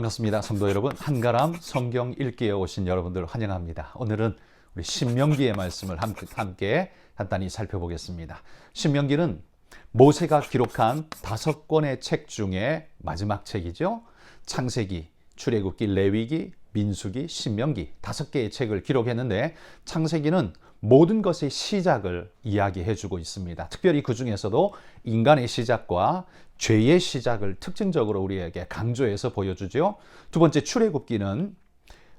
반갑습니다. 성도 여러분. 한가람 성경 읽기에 오신 여러분들 환영합니다. 오늘은 우리 신명기의 말씀을 함- 함께 간단히 살펴보겠습니다. 신명기는 모세가 기록한 다섯 권의 책 중에 마지막 책이죠. 창세기, 출애굽기, 레위기, 민수기, 신명기 다섯 개의 책을 기록했는데 창세기는 모든 것의 시작을 이야기해 주고 있습니다. 특별히 그 중에서도 인간의 시작과 죄의 시작을 특징적으로 우리에게 강조해서 보여주죠. 두 번째 출애굽기는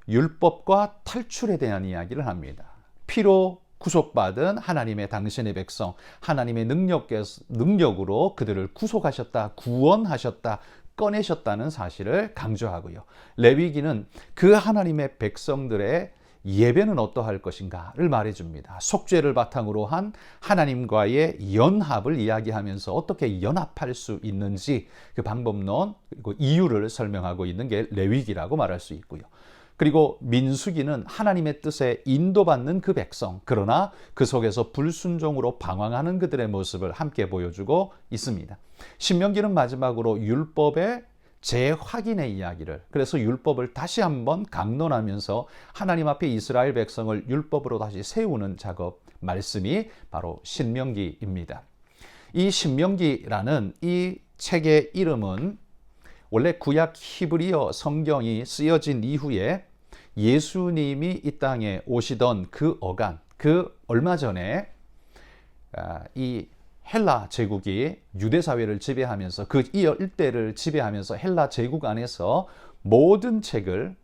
율법과 탈출에 대한 이야기를 합니다. 피로 구속받은 하나님의 당신의 백성, 하나님의 능력, 능력으로 그들을 구속하셨다, 구원하셨다, 꺼내셨다는 사실을 강조하고요. 레위기는 그 하나님의 백성들의 예배는 어떠할 것인가를 말해줍니다. 속죄를 바탕으로 한 하나님과의 연합을 이야기하면서 어떻게 연합할 수 있는지 그 방법론 그리고 이유를 설명하고 있는 게 레위기라고 말할 수 있고요. 그리고 민수기는 하나님의 뜻에 인도받는 그 백성, 그러나 그 속에서 불순종으로 방황하는 그들의 모습을 함께 보여주고 있습니다. 신명기는 마지막으로 율법의 재확인의 이야기를 그래서 율법을 다시 한번 강론하면서 하나님 앞에 이스라엘 백성을 율법으로 다시 세우는 작업 말씀이 바로 신명기입니다. 이 신명기라는 이 책의 이름은 원래 구약 히브리어 성경이 쓰여진 이후에 예수님이 이 땅에 오시던 그 어간, 그 얼마 전에 아, 이 헬라 제국이 유대 사회를 지배하면서 그 일대를 지배하면서 헬라 제국 안에서 모든 책을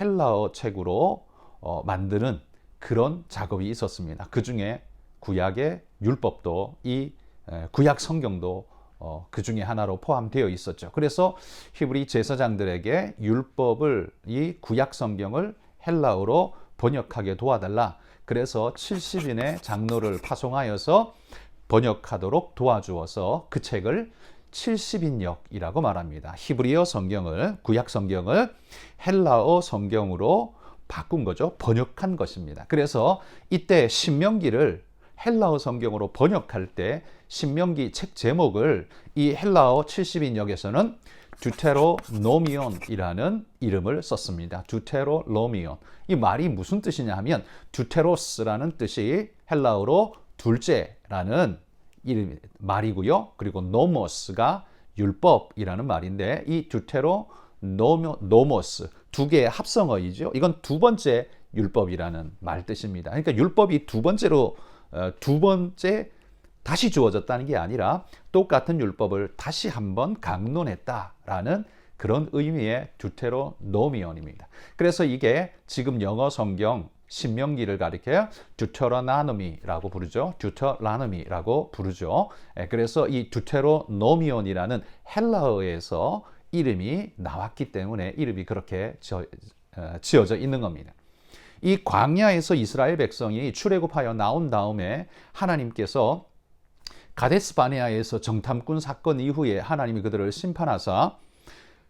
헬라어 책으로 어, 만드는 그런 작업이 있었습니다. 그 중에 구약의 율법도 이 에, 구약 성경도 어, 그 중에 하나로 포함되어 있었죠. 그래서 히브리 제사장들에게 율법을 이 구약 성경을 헬라어로 번역하게 도와달라. 그래서 70인의 장로를 파송하여서 번역하도록 도와주어서 그 책을 70인역이라고 말합니다. 히브리어 성경을 구약 성경을 헬라어 성경으로 바꾼 거죠. 번역한 것입니다. 그래서 이때 신명기를 헬라어 성경으로 번역할 때 신명기 책 제목을 이 헬라어 70인역에서는 두테로노미온이라는 이름을 썼습니다. 두테로노미온. 이 말이 무슨 뜻이냐 하면 두테로스라는 뜻이 헬라어로 둘째라는 이름 말이고요. 그리고 노모스가 율법이라는 말인데 이 두테로 노모, 노모스 두 개의 합성어이죠. 이건 두 번째 율법이라는 말 뜻입니다. 그러니까 율법이 두 번째로 어, 두 번째 다시 주어졌다는 게 아니라 똑같은 율법을 다시 한번 강론했다라는 그런 의미의 두테로 노미온입니다. 그래서 이게 지금 영어 성경 신명기를 가리켜요. 듀테로나노미라고 부르죠. 듀테라노미라고 부르죠. 예, 그래서 이 듀테로노미온이라는 헬라어에서 이름이 나왔기 때문에 이름이 그렇게 어, 지어져 있는 겁니다. 이 광야에서 이스라엘 백성이 출애굽하여 나온 다음에 하나님께서 가데스 바네아에서 정탐꾼 사건 이후에 하나님이 그들을 심판하사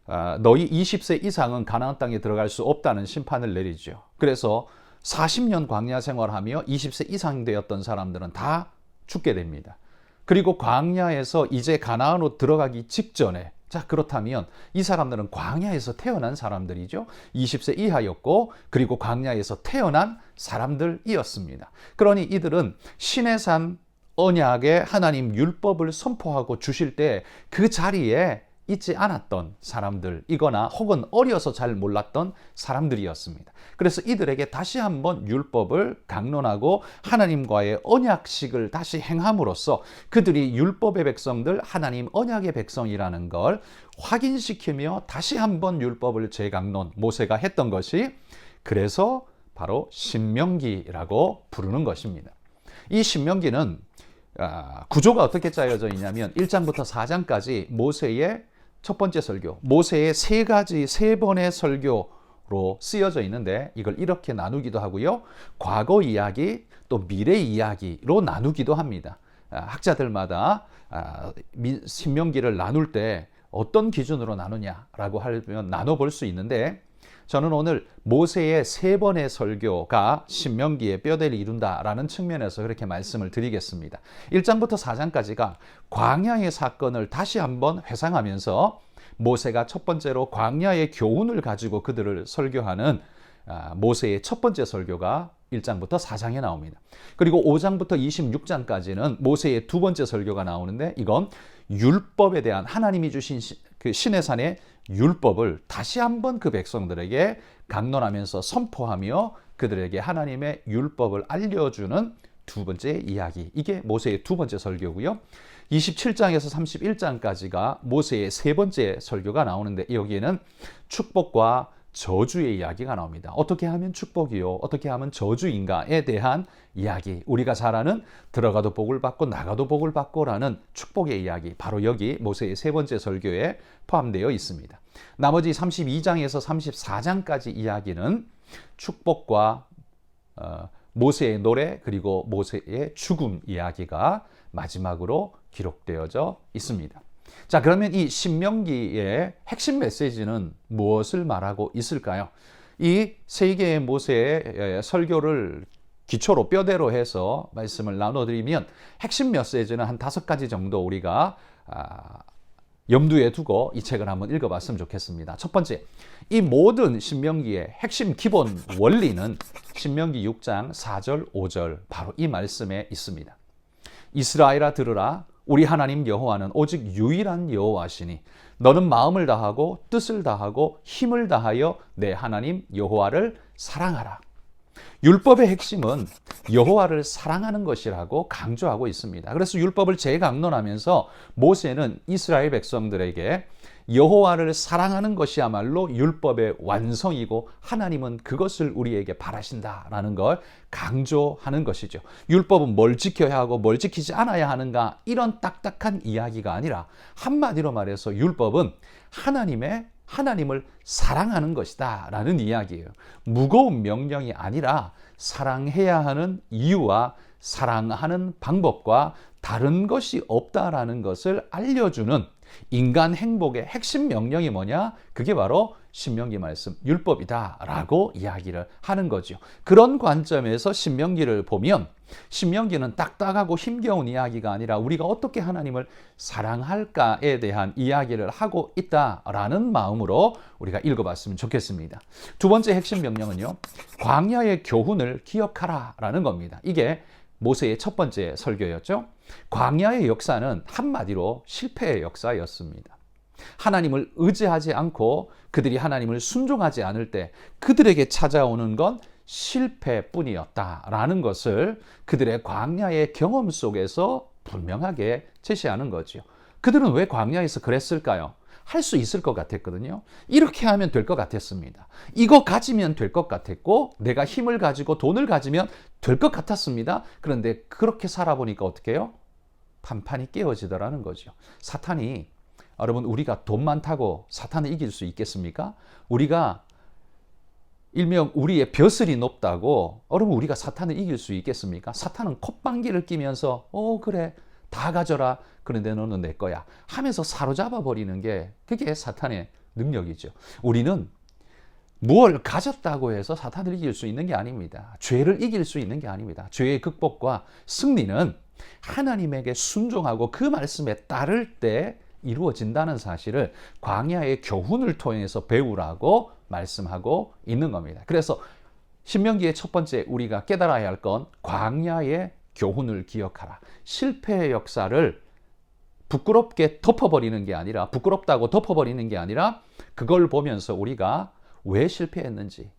아, 너희 20세 이상은 가나안 땅에 들어갈 수 없다는 심판을 내리죠. 그래서 40년 광야 생활하며 20세 이상 되었던 사람들은 다 죽게 됩니다. 그리고 광야에서 이제 가나안으로 들어가기 직전에 자 그렇다면 이 사람들은 광야에서 태어난 사람들이죠. 20세 이하였고 그리고 광야에서 태어난 사람들이었습니다. 그러니 이들은 신의 산 언약의 하나님 율법을 선포하고 주실 때 그 자리에 있지 않았던 사람들이거나 혹은 어려서 잘 몰랐던 사람들이었습니다. 그래서 이들에게 다시 한번 율법을 강론하고 하나님과의 언약식을 다시 행함으로써 그들이 율법의 백성들, 하나님 언약의 백성이라는 걸 확인시키며 다시 한번 율법을 재강론, 모세가 했던 것이 그래서 바로 신명기라고 부르는 것입니다. 이 신명기는 아, 구조가 어떻게 짜여져 있냐면 1장부터 4장까지 모세의 첫 번째 설교, 모세의 세 가지 세 번의 설교로 쓰여져 있는데 이걸 이렇게 나누기도 하고요. 과거 이야기 또 미래 이야기로 나누기도 합니다. 아, 학자들마다 아, 신명기를 나눌 때 어떤 기준으로 나누냐라고 하면 나눠볼 수 있는데 저는 오늘 모세의 세 번의 설교가 신명기의 뼈대를 이룬다라는 측면에서 그렇게 말씀을 드리겠습니다. 1장부터 4장까지가 광야의 사건을 다시 한번 회상하면서 모세가 첫 번째로 광야의 교훈을 가지고 그들을 설교하는 아, 모세의 첫 번째 설교가 1장부터 4장에 나옵니다. 그리고 5장부터 26장까지는 모세의 두 번째 설교가 나오는데 이건 율법에 대한 하나님이 주신 시, 그 신의 산의 율법을 다시 한번 그 백성들에게 강론하면서 선포하며 그들에게 하나님의 율법을 알려주는 두 번째 이야기. 이게 모세의 두 번째 설교고요. 27장에서 31장까지가 모세의 세 번째 설교가 나오는데 여기에는 축복과 저주의 이야기가 나옵니다. 어떻게 하면 축복이요? 어떻게 하면 저주인가에 대한 이야기. 우리가 잘 아는 들어가도 복을 받고 나가도 복을 받고라는 축복의 이야기. 바로 여기 모세의 세 번째 설교에 포함되어 있습니다. 나머지 32장에서 34장까지 이야기는 축복과 어, 모세의 노래 그리고 모세의 죽음 이야기가 마지막으로 기록되어져 있습니다. 자, 그러면 이 신명기의 핵심 메시지는 무엇을 말하고 있을까요? 이 세 개의 모세의 설교를 기초로 뼈대로 해서 말씀을 나눠드리면 핵심 메시지는 한 다섯 가지 정도 우리가 아, 염두에 두고 이 책을 한번 읽어봤으면 좋겠습니다. 첫 번째, 이 모든 신명기의 핵심 기본 원리는 신명기 6장 4절, 5절 바로 이 말씀에 있습니다. 이스라엘아 들으라 우리 하나님 여호와는 오직 유일한 여호와시니 너는 마음을 다하고 뜻을 다하고 힘을 다하여 내 하나님 여호와를 사랑하라. 율법의 핵심은 여호와를 사랑하는 것이라고 강조하고 있습니다. 그래서 율법을 재강론하면서 모세는 이스라엘 백성들에게 여호와를 사랑하는 것이야말로 율법의 완성이고 하나님은 그것을 우리에게 바라신다라는 걸 강조하는 것이죠. 율법은 뭘 지켜야 하고 뭘 지키지 않아야 하는가 이런 딱딱한 이야기가 아니라 한마디로 말해서 율법은 하나님의 하나님을 사랑하는 것이다 라는 이야기예요. 무거운 명령이 아니라 사랑해야 하는 이유와 사랑하는 방법과 다른 것이 없다라는 것을 알려주는 인간 행복의 핵심 명령이 뭐냐? 그게 바로 신명기 말씀 율법이다라고 이야기를 하는 거죠. 그런 관점에서 신명기를 보면 신명기는 딱딱하고 힘겨운 이야기가 아니라 우리가 어떻게 하나님을 사랑할까에 대한 이야기를 하고 있다라는 마음으로 우리가 읽어봤으면 좋겠습니다. 두 번째 핵심 명령은요, 광야의 교훈을 기억하라라는 겁니다. 이게 모세의 첫 번째 설교였죠. 광야의 역사는 한마디로 실패의 역사였습니다. 하나님을 의지하지 않고 그들이 하나님을 순종하지 않을 때 그들에게 찾아오는 건 실패뿐이었다라는 것을 그들의 광야의 경험 속에서 분명하게 제시하는 거죠. 그들은 왜 광야에서 그랬을까요? 할 수 있을 것 같았거든요. 이렇게 하면 될 것 같았습니다. 이거 가지면 될 것 같았고, 내가 힘을 가지고 돈을 가지면 될 것 같았습니다. 그런데 그렇게 살아보니까 어떻게 해요? 판판이 깨어지더라는 거죠. 사탄이 여러분 우리가 돈 많다고 사탄을 이길 수 있겠습니까? 우리가 일명 우리의 벼슬이 높다고 여러분 우리가 사탄을 이길 수 있겠습니까? 사탄은 콧방귀를 끼면서 어 그래 다 가져라 그런데 너는 내 거야 하면서 사로잡아 버리는 게 그게 사탄의 능력이죠. 우리는 무엇을 가졌다고 해서 사탄을 이길 수 있는 게 아닙니다. 죄를 이길 수 있는 게 아닙니다. 죄의 극복과 승리는 하나님에게 순종하고 그 말씀에 따를 때 이루어진다는 사실을 광야의 교훈을 통해서 배우라고 말씀하고 있는 겁니다. 그래서 신명기의 첫 번째 우리가 깨달아야 할 건 광야의 교훈을 기억하라. 실패의 역사를 부끄럽게 덮어버리는 게 아니라 부끄럽다고 덮어버리는 게 아니라 그걸 보면서 우리가 왜 실패했는지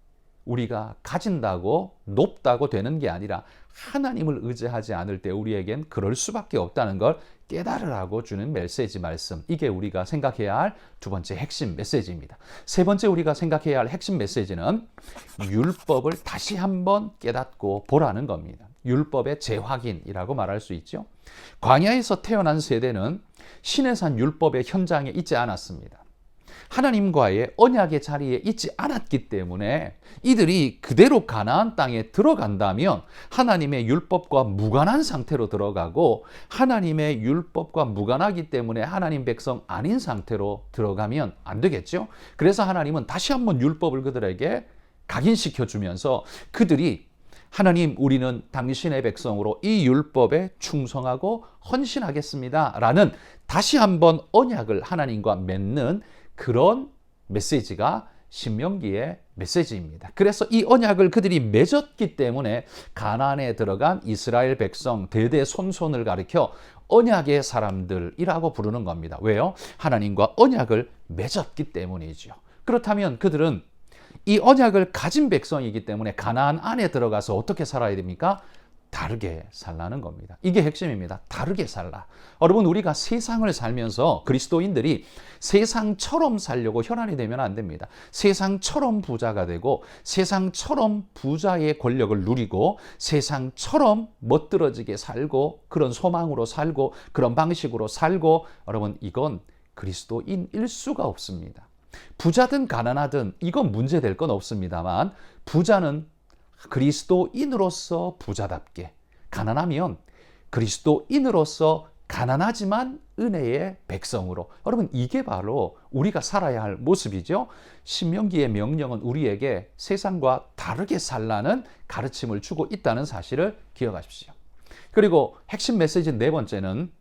우리가 가진다고 높다고 되는 게 아니라 하나님을 의지하지 않을 때 우리에겐 그럴 수밖에 없다는 걸 깨달으라고 주는 메시지 말씀. 이게 우리가 생각해야 할 두 번째 핵심 메시지입니다. 세 번째 우리가 생각해야 할 핵심 메시지는 율법을 다시 한번 깨닫고 보라는 겁니다. 율법의 재확인이라고 말할 수 있죠. 광야에서 태어난 세대는 신의 산 율법의 현장에 있지 않았습니다. 하나님과의 언약의 자리에 있지 않았기 때문에 이들이 그대로 가나안 땅에 들어간다면 하나님의 율법과 무관한 상태로 들어가고 하나님의 율법과 무관하기 때문에 하나님 백성 아닌 상태로 들어가면 안 되겠죠. 그래서 하나님은 다시 한번 율법을 그들에게 각인시켜 주면서 그들이 하나님 우리는 당신의 백성으로 이 율법에 충성하고 헌신하겠습니다. 라는 다시 한번 언약을 하나님과 맺는 그런 메시지가 신명기의 메시지입니다. 그래서 이 언약을 그들이 맺었기 때문에 가나안에 들어간 이스라엘 백성 대대 손손을 가리켜 언약의 사람들이라고 부르는 겁니다. 왜요? 하나님과 언약을 맺었기 때문이죠. 그렇다면 그들은 이 언약을 가진 백성이기 때문에 가나안 안에 들어가서 어떻게 살아야 됩니까? 다르게 살라는 겁니다. 이게 핵심입니다. 다르게 살라. 여러분, 우리가 세상을 살면서 그리스도인들이 세상처럼 살려고 혈안이 되면 안 됩니다. 세상처럼 부자가 되고 세상처럼 부자의 권력을 누리고 세상처럼 멋들어지게 살고 그런 소망으로 살고 그런 방식으로 살고 여러분, 이건 그리스도인일 수가 없습니다. 부자든 가난하든 이건 문제될 건 없습니다만 부자는 그리스도인으로서 부자답게 가난하면 그리스도인으로서 가난하지만 은혜의 백성으로 여러분 이게 바로 우리가 살아야 할 모습이죠. 신명기의 명령은 우리에게 세상과 다르게 살라는 가르침을 주고 있다는 사실을 기억하십시오. 그리고 핵심 메시지 네 번째는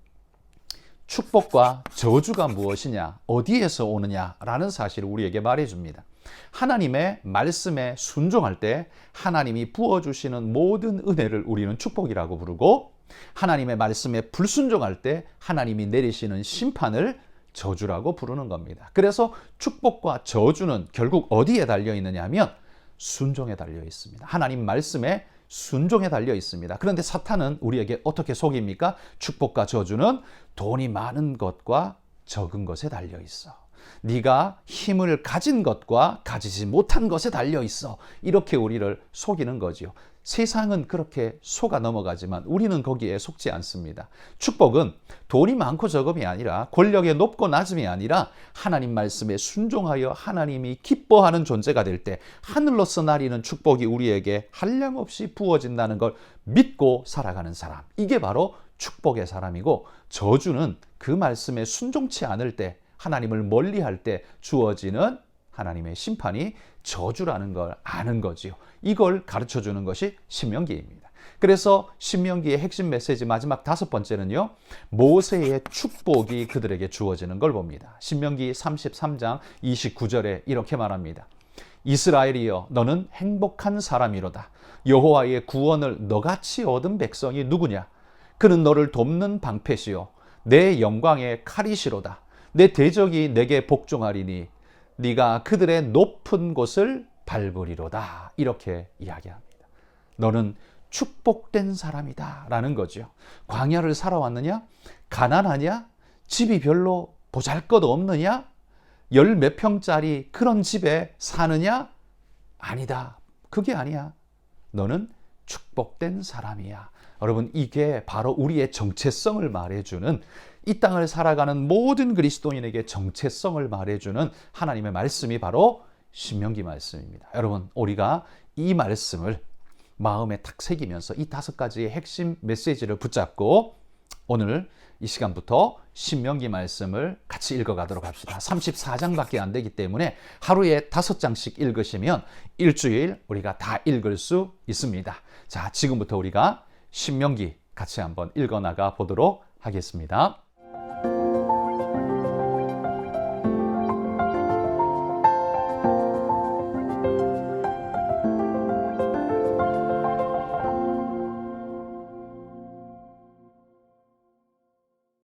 축복과 저주가 무엇이냐, 어디에서 오느냐라는 사실을 우리에게 말해줍니다. 하나님의 말씀에 순종할 때 하나님이 부어주시는 모든 은혜를 우리는 축복이라고 부르고 하나님의 말씀에 불순종할 때 하나님이 내리시는 심판을 저주라고 부르는 겁니다. 그래서 축복과 저주는 결국 어디에 달려 있느냐 하면 순종에 달려 있습니다. 하나님 말씀에 순종에 달려 있습니다. 그런데 사탄은 우리에게 어떻게 속입니까? 축복과 저주는 돈이 많은 것과 적은 것에 달려 있어. 네가 힘을 가진 것과 가지지 못한 것에 달려 있어. 이렇게 우리를 속이는 거지요. 세상은 그렇게 속아 넘어가지만 우리는 거기에 속지 않습니다. 축복은 돈이 많고 적음이 아니라 권력의 높고 낮음이 아니라 하나님 말씀에 순종하여 하나님이 기뻐하는 존재가 될 때 하늘로서 나리는 축복이 우리에게 한량없이 부어진다는 걸 믿고 살아가는 사람. 이게 바로 축복의 사람이고 저주는 그 말씀에 순종치 않을 때 하나님을 멀리할 때 주어지는 하나님의 심판이 저주라는 걸 아는 거지요. 이걸 가르쳐 주는 것이 신명기입니다. 그래서 신명기의 핵심 메시지 마지막 다섯 번째는요. 모세의 축복이 그들에게 주어지는 걸 봅니다. 신명기 33장 29절에 이렇게 말합니다. 이스라엘이여 너는 행복한 사람이로다. 여호와의 구원을 너같이 얻은 백성이 누구냐? 그는 너를 돕는 방패시요 내 영광의 칼이시로다. 내 대적이 내게 복종하리니 네가 그들의 높은 곳을 밟으리로다. 이렇게 이야기합니다. 너는 축복된 사람이다. 라는 거죠. 광야를 살아왔느냐? 가난하냐? 집이 별로 보잘 것 없느냐? 열 몇 평짜리 그런 집에 사느냐? 아니다. 그게 아니야. 너는 축복된 사람이야. 여러분, 이게 바로 우리의 정체성을 말해주는 이 땅을 살아가는 모든 그리스도인에게 정체성을 말해주는 하나님의 말씀이 바로 신명기 말씀입니다. 여러분, 우리가 이 말씀을 마음에 탁 새기면서 이 다섯 가지의 핵심 메시지를 붙잡고 오늘 이 시간부터 신명기 말씀을 같이 읽어가도록 합시다. 34장밖에 안 되기 때문에 하루에 다섯 장씩 읽으시면 일주일 우리가 다 읽을 수 있습니다. 자, 지금부터 우리가 신명기 같이 한번 읽어나가 보도록 하겠습니다.